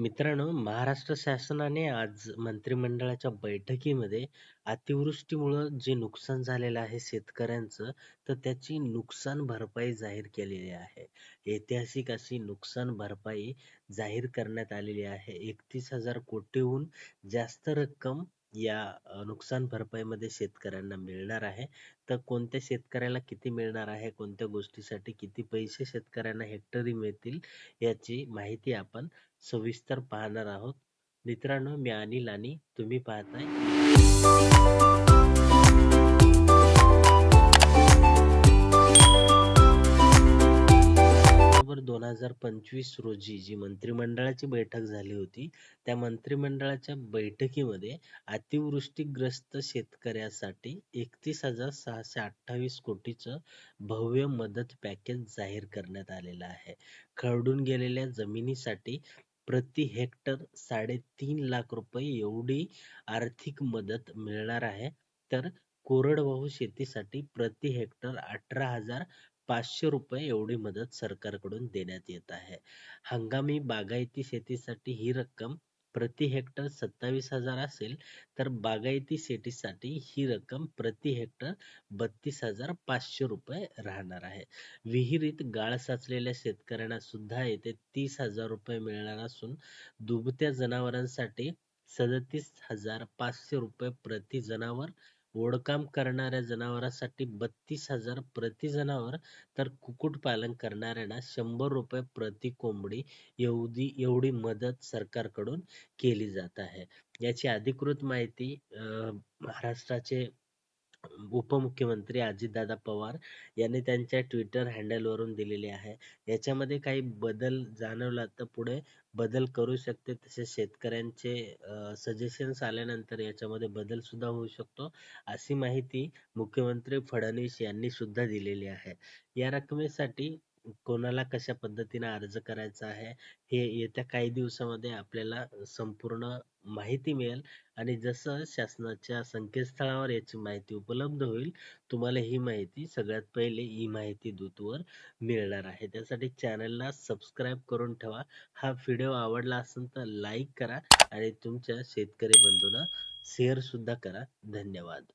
मित्रांनो, महाराष्ट्र शासनाने आज मंत्रिमंडळाच्या बैठकीमध्ये अतिवृष्टीमुळं जे नुकसान झालेलं आहे शेतकऱ्यांचं, तर त्याची नुकसान भरपाई जाहीर केलेली आहे. ऐतिहासिक अशी नुकसान भरपाई जाहीर करण्यात आलेली आहे. एकतीस हजार कोटीहून जास्त रक्कम या अ, नुकसान भरपाईमध्ये शेतकऱ्यांना मिळणार आहे. तर कोणत्या शेतकऱ्याला किती मिळणार आहे, कोणत्या गोष्टीसाठी किती पैसे शेतकऱ्यांना हेक्टरी मिळतील, याची माहिती आपण सविस्तर पाहणार आहोत. मित्रांनो, मी अनिल आणि तुम्ही पाहताय हजार पंचवीस रोजी जी मंत्रिमंडळाची बैठक झाली होती, त्या मंत्रिमंडळाच्या बैठकीमध्ये अतिवृष्टीग्रस्त शेतकऱ्यासाठी 31,628 कोटीचं भव्य मदत पॅकेज जाहीर करण्यात आलेलं आहे. खरडून गेलेल्या जमिनीसाठी प्रति हेक्टर साडेतीन लाख रुपये एवढी आर्थिक मदत मिळणार आहे. तर कोरडवाहू शेतीसाठी प्रति हेक्टर अठरा हजार पाचशे रुपये एवढी मदत सरकारकडून देण्यात येत आहे. हंगामी बागायती शेतीसाठी ही रक्कम प्रति हेक्टर सत्तावीस हजार असेल, तर बागायती शेतीसाठी ही रक्कम प्रति हेक्टर बत्तीस हजार पाचशे रुपये राहणार आहे. विहिरीत गाळ साचलेल्या शेतकऱ्यांना सुद्धा येथे तीस हजार रुपये मिळणार असून दुभत्या जनावरांसाठी सदतीस हजार पाचशे रुपये प्रति जनावर, ओढकाम करणाऱ्या जनावरांसाठी बत्तीस हजार प्रति जनावर, तर कुक्कुटपालन करणाऱ्यांना शंभर रुपये प्रति कोंबडी एवढी एवढी मदत सरकारकडून केली जात आहे. याची अधिकृत माहिती अं महाराष्ट्राचे उपमुख्यमंत्री अजितदादा पवार यांनी त्यांच्या ट्विटर हँडलवरून दिलेली आहे. याच्यामध्ये काही बदल जाणवला तर पुढे बदल करू शकते. तसेच शेतकऱ्यांचे सजेशन्स आल्यानंतर याच्यामध्ये बदल सुद्धा होऊ शकतो, अशी माहिती मुख्यमंत्री फडणवीस यांनी सुद्धा दिलेली आहे. या रकमेसाठी कोणाला कशा पद्धतीने अर्ज करायचा आहे, हे येत्या काही दिवसामध्ये आपल्याला संपूर्ण माहिती मिळेल आणि जसं शासनाच्या संकेतस्थळावर याची माहिती उपलब्ध होईल, तुम्हाला ही माहिती सगळ्यात पहिले ई माहिती दूतवर मिळणार आहे. त्यासाठी चॅनलला सबस्क्राईब करून ठेवा. हा व्हिडिओ आवडला असेल तर लाईक करा आणि तुमच्या शेतकरी बंधूंना शेअर सुद्धा करा. धन्यवाद.